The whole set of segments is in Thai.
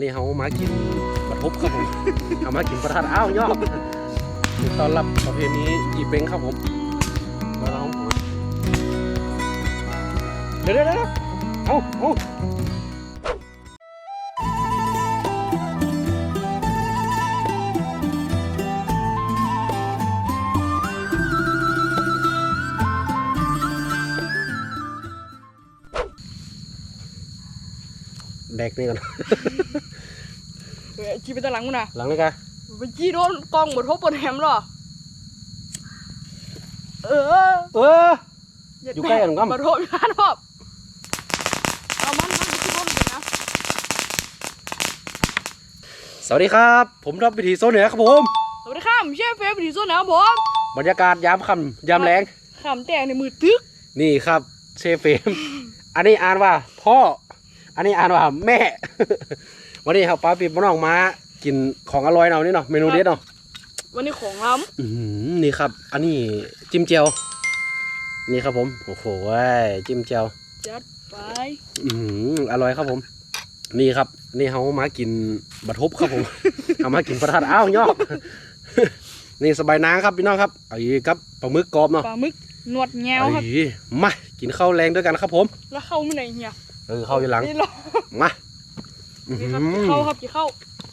นี่เขามากินบะทบครับผม เอามากินประทัดอ้าวยอดตอนรับประเพณีอีเป็งครับผมมาลองโอ้ยเดี๋ยวเดี๋ยวเดี๋ยวเอาเอา กนี่ก่อนเฮ้ยจีไปตะหลังมึงนะหลังนี้กันไปจีโดนกองบดทบบนแฮมหรอเออเออ อยู่ใกล้กันครับบดทบอยู่านรอบเอามันมันไปที่บนเลยนะสวัสดีครับ ผมรับวิถีโซนเหนือครับผมสวัสดีครับผมเชฟเฟฟดีโซนนะครับผมบรรยากาศยามค่ำยามแรงขำแต่งในมือตึกนี่ครับเชฟเฟรมอันนี้อ่านว่าพ่อ อันนี้อ่านว่าแม่ วันนี้ครับป้าปีป้าน้องมากินของอร่อยเนาะนี่เนาะเมนูเด็ดเนาะวันนี้ของล้อื้อหือนี่ครับ อันนี้จิ้มเจียวนี่ครับผมโอ้โหเว้ยจิ้มเจียวำจัดไปอือหืออร่อยครับผม นี่ครับ นี่เขามากินบะทบครับผมเอามากินประทานอ้าวยอก นี่สบายนางครับพี่น้องครับเอาอีกครับปลาหมึกกรอบเนาะปลาหมึกหนวดแงวเอาครับอีกมากินข้าวแรงด้วยกันครับผม แล้วเข้าไม่ไหนเฮีย เออเข้าอยู่หลัง นี่เหรอมาอื้อนี่หืครับอจะเข้าครับจะเข้า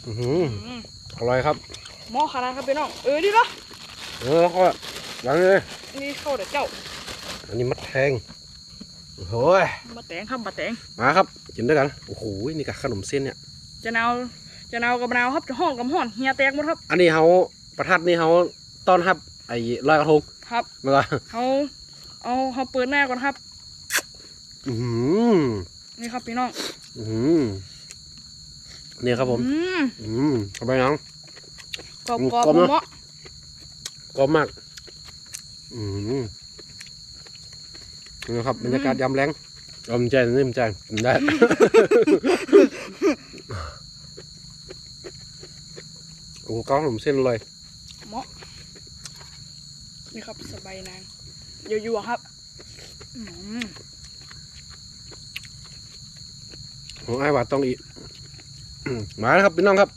อื้อหืออืมอร่อยครับ หม้อขนาดครับพี่น้อง เออดีเหรอเออแล้วก็หลังเลยนี่เข้าแต่เจ้า อันนี้มัดแทงโอ้โหยมาแต่งครับมาแต่งมาครับกินด้วยกัน โอ้โหนี่กับขนมเส้นเนี่ย จะนาวจะนาวกับมะนาวครับจะห้องกับห้อนเฮียแตกหมดครับ อันนี้เขาประทัดนี่เขาต้อนรับไอ้ลอยกระทงครับ มาก่อนเขาเอาเขาเปิดหน้าก่อนครับ อือหือ นี่ครับพี่น้อง อือหือนี่ครับผม อืมอืมทำไมน้อง กรอบอืมกรอบกรอบเนอะเหมาะกรอบมาก อืมนี่ครับบรรยากาศยามแรงอมใจนิ่มใจกินได้ โอ้โหก้าวขนมเส้นเลยเหมาะนี่ครับสบายนางอยู่ๆครับ อืม ของไอ้ายว่าต้องอีกมาแล้วครับพี่น้องครับ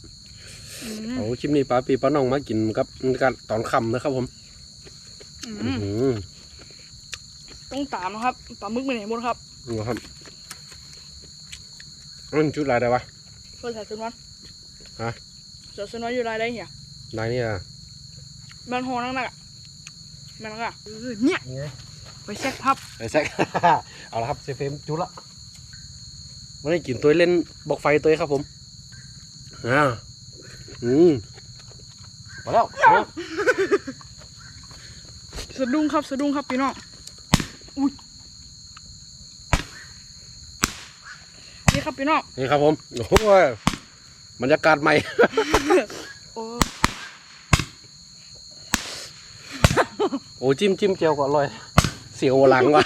อืมโอ้คลิปนี้ป้าปีป้าน้องมากินกับบรรยากาศตอนค่ำนะครับผมอือื้อมหือต้องตามนะครับปลาหมึกไปไหนหมดครับนี่ครับมันชุดอะไรได้วะเพื่อใส่สนวนฮะใส่สนวนอยู่ไรได้เหี้ยลายนี่อะมันหอนักหนักๆอะมันนักอะเออเนี่ยนี่ไงไปแซกพับไอ้แซกเอาละครับเซฟเฟมจุดละ ไม่ได้กินตัวเล่นบอกไฟตัวครับผมอ่าอืมมาแล้วมาแล้วสะดุ้งครับสะดุ้งครับพี่น้องอุ้ยนี่ครับพี่น้องนี่ครับผมโอ้โหบรรยากาศใหม่โอ้โอ้จิ้มจิ้มเจียวก็อร่อย เสียวหลังว่ะ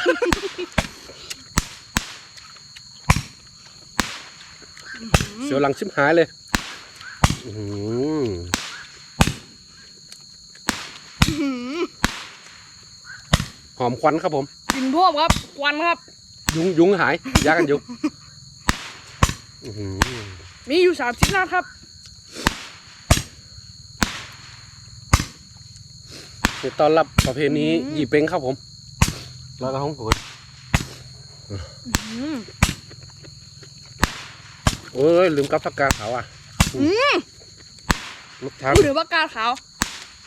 สียวหลังชิมหายเลยอื้อหือหอมควันครับผมกินพวกครับควันครับ ยุงยุงหายยากันยุงอื้อหือมีอยู่สามชิ้นนะครับนี่ต้อนรับประเพณีหยีเป้งครับผม แล้วก็ห้องโหดอืม โอ้ยลืมกับผักกาดขาวอะอืมลูกช้างพูดถึงว่ากาดขาว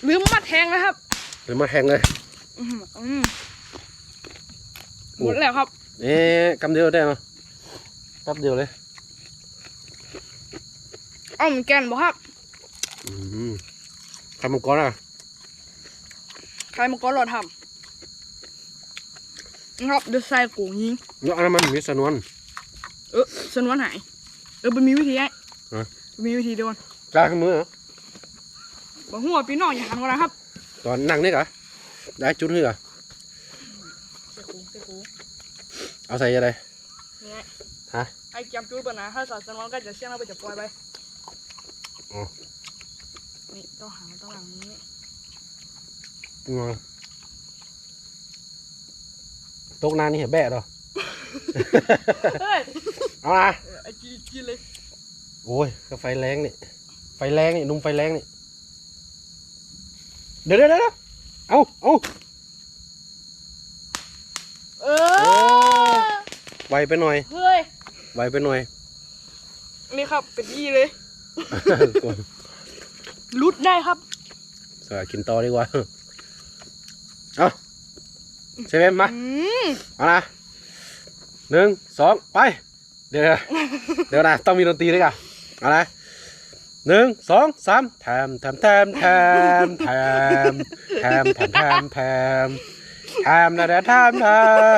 ลืมมาแทงนะครับลืมมาแหงเลยอืมอืมหมดแล้วครับเอ๊ะกำเดียวได้เนาะแป๊บเดียวเลยอ้อมแกนบอกครับอืมทำมันก่อนอะใครมาก็รอทำนะครับเดือดใส่กูยิงแล้วอันนั้นมันมีสนวน เออสนวนหาย เออมันมีวิธีไงฮะมีวิธีเดียวกันกล้าขึ้นมือเหรอบอกหัวพี่น้องอย่าหันกันนะครับตอนนั่งนี่กะได้จุดเหือเสียคูเสียคูเอาใส่ยังไงนี่ไงฮะ ไอ้จำจุดปะนะถ้าสอนสนวนก็จะเสี่ยงเราไปจะปล่อยไปอ๋อนี่ต้องหางต้องหลังนี้งอตกนานนี่เห็นแบะเหรอ เฮ้ยเอาละเอ อไอ้จีจีเลย โอ้ยก็ไฟแรงนี่ ไฟแรงนี่นุ่มไฟแรงนี่ เดี๋ยวเดี๋ยวเดี๋ยวเอาเอาเอเอออไวไปหน่อย เฮ้ย ไวไปหน่อย นี่ครับ เป็นยี่เลย รุดได้ครับสวัสดีกินต่อดีกว่า เอาเซเว่นมาอืมเอานะหนึ่งสองไป เดี๋ยวนะเดี๋ยวนะต้องมีดนตรีด้วยกันเอานะหนึ่งสองสามแถมแถมแถมแถมแถมแถมแถมแถมแถมแถมนะเดี๋ยวแถมแถ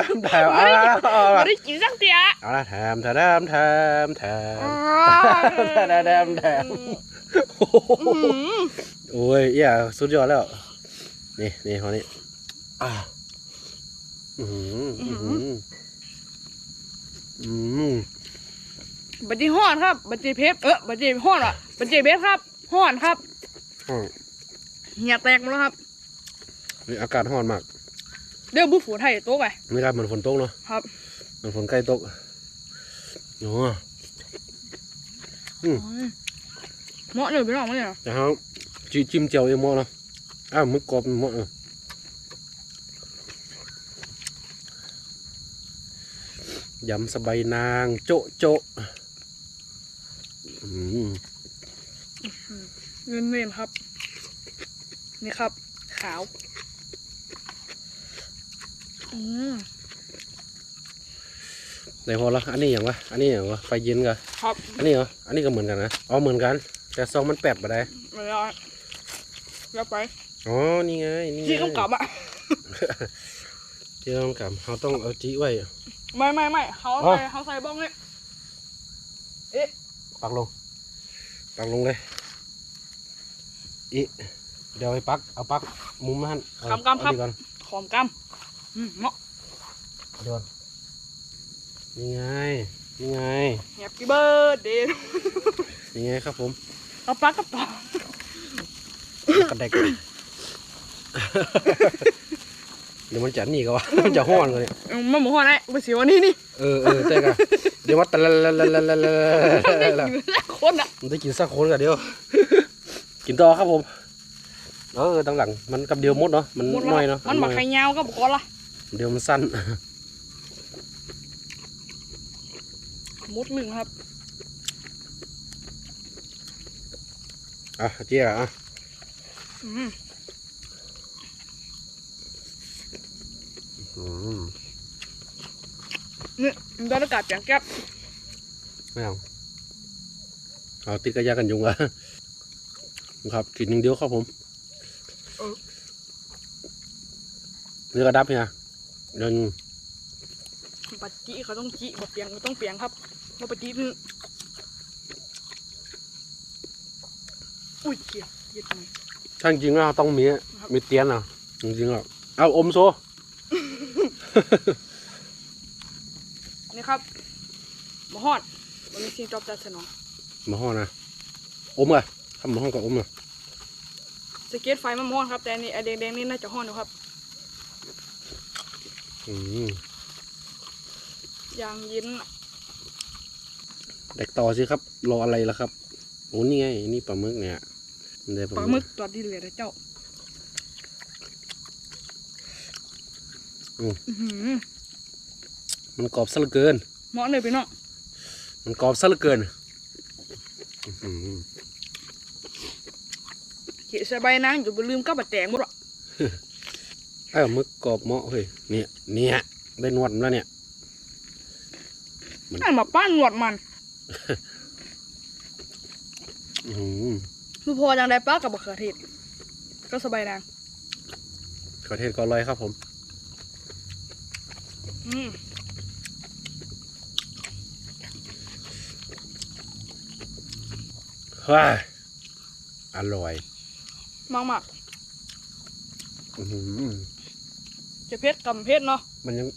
มแถมเอาละเอาไม่ละได้กินสักเดียเอาละแถมแถมแถมแถมอ่าแถมแถมแถมโอ้โหอืมโอ้ยเอี่ยสุดยอดแล้ว นี่นี่คนนี้อ่าอืมอืมอืม บัจจีฮ้อนครับ บัจจีเพชรเออบัจจีฮ้อนอะบัจจีเพชรครับฮ้อนครับอืมเหี่ยแตกหมดแล้วครับนี่อากาศร้อนมากเดี๋ยวบุฝูไทยโต๊ะไปนี่ครับเหมือนฝนตกเนาะครับเหมือนฝนใกล้ตกโอ้เหมาะเลยพี่น้องมั้งเนี่ยแต่เขาจิจิ้มเจียวเองหมดเนาะอ้าวมึกกรอบหมดเออยำสบายนาง โจะโจะอืม เงินเงินครับ นี่ครับ ขาว อืมในพอละอันนี้อย่างวะ อันนี้อย่างวะ ไฟเย็นกะครับ อันนี้เหรอ อันนี้ก็เหมือนกันนะ อ๋อ เหมือนกัน แต่ซองมันแปดมาได้มาแล้วแล้วไป อ๋อ นี่ไง นี่ไงที่กำกับอะที่ต้องกับเขาต้องเอาจีไว้ ไม่ไม่ไม่เขาอ๋อใส่เขาใส่บ้องเนี่ย ปักลง ปักลงเลยอีเดี๋ยวไปปัก เอาปักมุมนั้นเอากำกำครับเอาดีก่อนหอมกำอืมเหมาะเดี๋ยวก่อนนี่ไง นี่ไงแฮปปี้เบิร์ดเดย์นี่ไงครับผม เอาปลากระป๋องกระเดกเดี๋ยวมันจะนี่ก็วะมันจะห้อนกันเนี่ยอืมมันหมูหัวไอ้ไปเสียวันนี้นี่ เออเออเจ๊กันเดี๋ยวมันตะละละละละละละคนอะมันได้กินสักคนกันเดียว กินต่อครับผมเออตั้งหลังมันกับเดียวมดเนาะมันหมดน้อยเนาะมันหมักไข่ยาวก็บอกก่อนละเดียวมันสั้นมดหนึ่งครับอะเจี๊ยอะอืมอืม เนี่ยมันได้อากาศแจ่งแก๊บไม่เอาเอาติดกระยากันยุงอะครับกินอย่างเดียวครับผมเรือกระดับเนี่ยเดินปัจจิเขาต้องจิบเปียงเขาต้องเปียงครับมาปัจจิอุ้ยเกียเกียดทำไมถ้าจริงๆแล้วต้องมีมีเตียนอะจริงๆแล้วเอาอมโซ นี่ครับ มาฮอดวันนี้ซีจอบจัดสนองมาห้อนะอมอะทำมาห้องกับอมอะสเก็ตไฟมันมาฮอดครับ แต่อันนี่ไอแดงๆนี่น่าจะฮอดอยู่ครับอืมยางเย็นอะเด็กต่อสิครับ รออะไรล่ะครับโอ้นี่ไงนี่ปลาหมึกเนี่ยมันได้ปลาหมึกตัวดีเลยนะเจ้าอื้อหือมันกรอบซะเหลือเกินเหมาะเลยพี่น้อง มันกรอบซะเหลือเกินอื้อหือเขียสบายนางอยู่บนลืมกับบัดแตงหมดอะเอ้าหมึกกรอบเหมาะเฮ้ยเนี่ยเนี่ยได้นวดมันแล้วเนี่ยนั่นมาป้านหนวดมันอื้อหือคือพอจังได้ปลากับบักเขือเทศก็สบายนางขอเทศก็อร่อยครับผม อืม ว้ายอร่อยมากมากอื้อหือๆจะเพชรกับเพชรเนาะมันยัง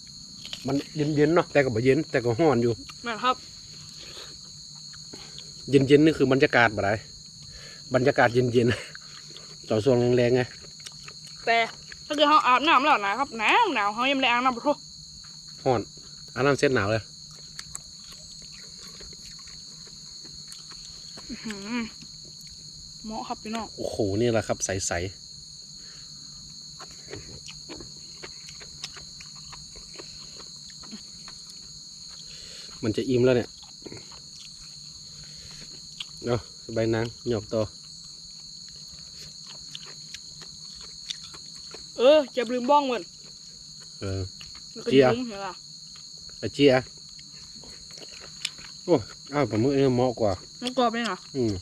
มันเย็นเย็นๆเนาะแต่ก็บ่เย็นแต่ก็ห้อนอยู่แม่นครับ เย็นเย็นๆนี่คือบรรยากาศบ่ได้บรรยากาศเย็นเย็นๆ ต่อส่วนแรงๆไงแต่ถ้าเกิดเขาอาบน้ำแล้วนะครับหนาวหนาวเขายังไม่ได้อาบน้ำปะทุห้อนอันนั้นเส้นหนาวเลย หืม เหมาะครับพี่น้อง โอ้โห นี่แหละครับใสๆ มันจะอิ่มแล้วเนี่ยเนาะสบายนางหยอกต่อ เออจะลืมบ้องเหมือนเออแล้วก็เจียยุ้งเหรอล่ะไอาเจียโอ้ อ้าวปลาหมึกเนี่ยเหมาะกว่า มันกรอบเลยนะอืม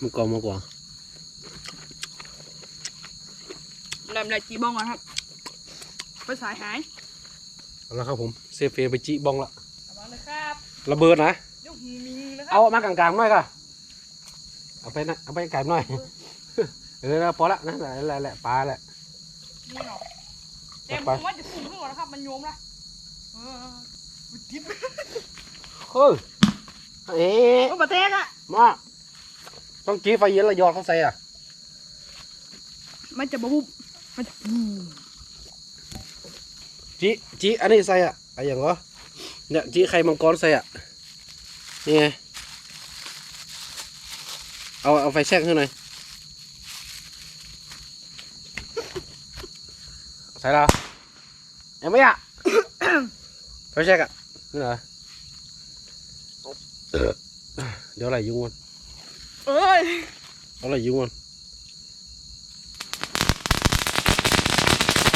มันกรอบมากกว่าแหลมแหลมจีบ้องก่อนครับไปสายหายเอาละครับผมเซฟเฟไปจิบองละกลับมาเลยครับระเบิดนะยกหูมิงนะครัเอามากลางๆหน่อยก็เอาไปนะเอาไปไกลๆหน่อยเออแล้วพอละนั่นแหละนั่นแหละแหละปลาแหละ นี่เนาะเต็มไปผมว่าจะปุ่มขึ้นก่อนนะครับ มันโยมละเอออุ๊ยทิพย์เฮ้ยเอ๊ะโอ้ปะเต้กอะมาต้องกี้ไฟเย็นแล้วหยอดเข้าใส่อะ มันจะบุบมันจะบูมจีจีอันนี้ใส่อะไอ้อย่างก็เนี่ยจีไข่มังกรใส่อะนี่ไงเอาเอาไฟแช็กให้หน่อยใส่แล้วเอ็มไม่อะ ไฟแช็กอะนี่เหรอ เดี๋ยวอะไรยุ่งมันเอ้ยเอาอะไรยุ่งมัน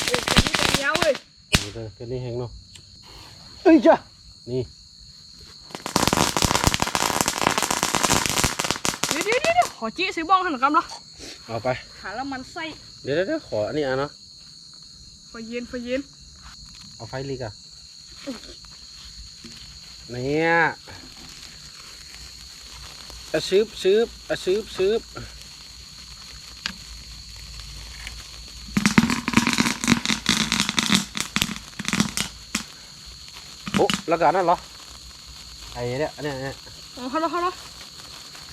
เอ้ยตัวนี้ตัวยาวเว้ยนี่เด้อแค่นี้แห้งเนาะเอ้ยจ้ะนี่เดี๋ยวเดี๋ยวเดี๋ยวขอจี้ซื้อบ้องให้หน่อยครับเนาะเอาไป หาแล้วมันไส้เดี๋ยวเดี๋ยวเดี๋ยวขออันนี้อะเนาะไฟเย็นไฟเย็น เอาไฟลีกอะเนี่ย อะซืบซืบอะซืบซืบโอ้แล้วก็อันนั่นเหรอไอ้เนี่ยอันเนี้ยอันเนี้ยอ๋อฮัลโหลฮัลโหล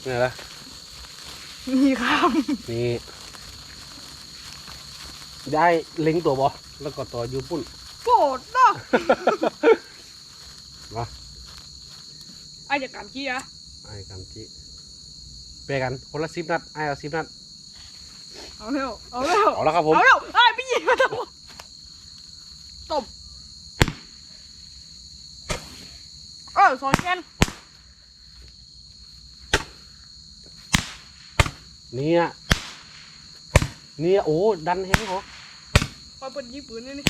เนี่ยละนี่ครับนี่ได้ลิงก์ตัวบอแล้วก็ตัวยูปุ่นโปรดเนาะมาไอ้จะการจี้อะไอ้กำจิ เปกันคนละสิบนัดไอ้เอาสิบนัด เอาเร็วเอาเร็วเอาละครับผม เอาเร็วไอ้พี่ยิงมาทำไมตบเออสอนแกนเนี่ยเนี่ยโอ้ดันแฮงเหรอพอเปิดยิงปืนนี่นี่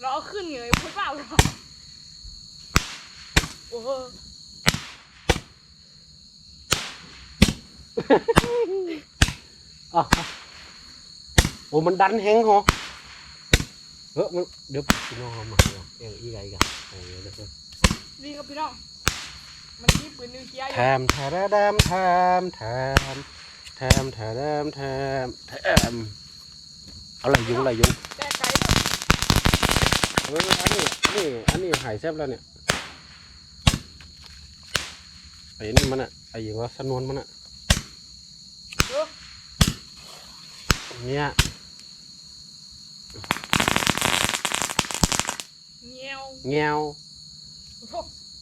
เราเอาขึ้นเหงยพูดเปล่าหรอโอ้โห อะโอ้มันดันแฮงเหรอเออมันเดี๋ยวพี่น้องเอามาเดี๋ยวเอออีกไงอีกันเออเดี๋ยวเดี๋ยวนี่ครับพี่น้อง มันยิงปืนนิวเคลียร์อแทยู่มแทะแดมแทมแทมแทมแทะแดมแทมแทมเอาอะไรยุงอะไรยุงแต่ไกลเอออันนี้นี่อันนี้หายแซ่บแล้วเนี่ยไอ้นี่มันอะไอ้อยังว่าสนวนมันอะ เออ เนี่ยเงี้ยวแงวโอ้โห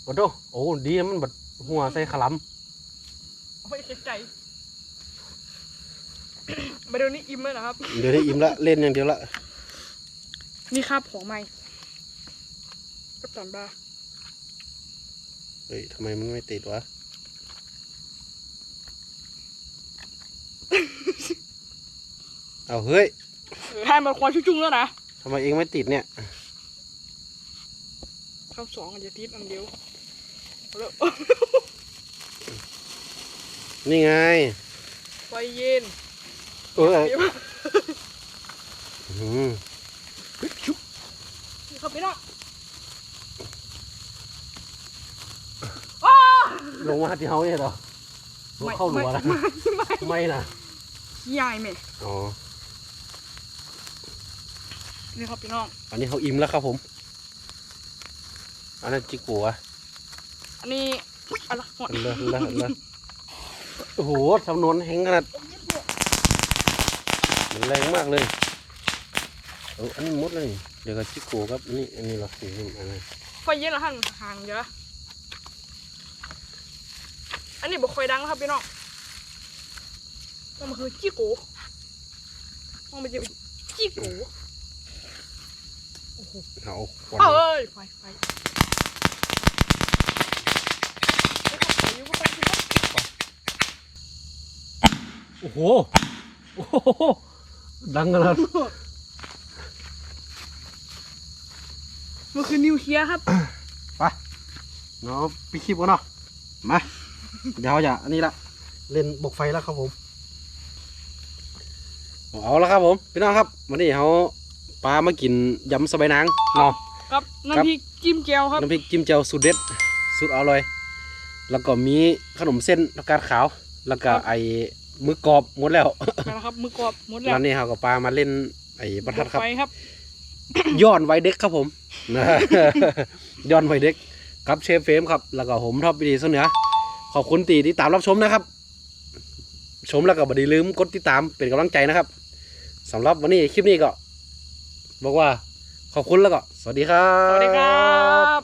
โอ้โหโอ้ดีนะมันแบบหัวใส่ขลเอาไปไกลๆไปเดี๋ยวนี้อิ่มเลยนะครับำเดี๋ยวได้อิ่มละเล่นอย่างเดียวละ นี่ครับของใหม่กัปตันบาร์เฮ้ยทำไมมันไม่ติดวะ เอาเฮ้ยเออให้มันควันชุ่งๆแล้วนะทำไมเองไม่ติดเนี่ยเข้าสองอันจะทิศอันเดียวเอาแล้วนี่ไงไฟเย็นเออเดี๋ยวอืมนี่ครับพี่น้องอ้าลงมาที่เฮาเนี่ยเหรอลงเข้าหลัวแล้วไม่ไม่ไม่ไม่นะใหญ่ไหมอ๋อ นี่ครับพี่น้อง อันนี้เขาอิ่มแล้วครับผม อันนั้นจิกัวอันนี้อุ๊ยอะไรหมดเลอะเลอะเลอะโอ้โหสำนวนแห้งขนาดมันแรงมากเลยเอออันนี้หมดเลย เดี๋ยวก็จิกัวครับอันนี้อันนี้เราสีอันนี้ไฟเย็นเหรอท่านห่างเยอะอันนี้บอกคอยดังนะครับพี่น้องมันคือจี้โกมันเป็นจี้โก เอาควันเอ้ยไฟไฟเฮ้ยครับไปอยู่ก็ไปสิครับโอ้โห โอ้โห ดังขนาดมันคือนิวเคลียร์ครับ ไปเนาะไปคลิปกันเนาะ มา เดี๋ยวเราจะอันนี้ละเล่นบกไฟแล้วครับผม เอาละครับผม พี่น้องครับ วันนี้เขา ปลามากินยำสบายนางเนาะ ครับน้ำพริกจิ้มแจ่วครับน้ำพริกจิ้มแจ่วสูตรเด็ดสูตรอร่อย แล้วก็มีขนมเส้นผักกาดขาว แล้วก็ไอ้มือกรอบหมดแล้วนะครับมือกรอบหมดแล้วร้านนี้เขาก็ปลามาเล่นไอ้ประทัดครับไฟครับย้อนวัยเด็กครับผมนะย้อนวัยเด็กครับเชฟเฟรมครับ แล้วก็ผมท็อปวิดีเสนอขอบคุณตีที่ตามรับชมนะครับ ชมแล้วก็อย่าลืมกดติดตามเป็นกำลังใจนะครับสำหรับวันนี้คลิปนี้ก็ บอกว่าขอบคุณแล้วก็ สวัสดีครับสวัสดีครับ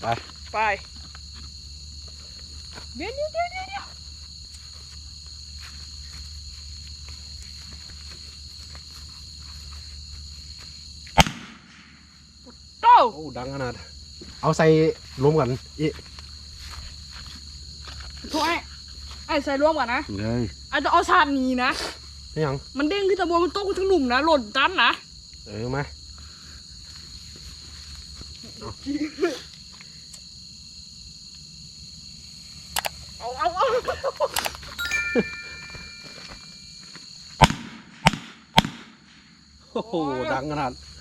ไปไปเดี๋ยวเดี๋ยวเดี๋ยวเดี๋ยวเดี๋ยวโต้โอ้ดังขนาด เอาใส่รวมกันอีถูกไอ้ไอ้ใส่ร่วมกันนะเลยไอ้ต้องเอาชาตินี้นะ นี่ยัง มันเด้งขึ้นตะบนมันโต๊ะขึ้นทั้งหนุ่มนะหล่นตันนะ เออมาเอาเอาเอาโอ้โหดังขนาดโ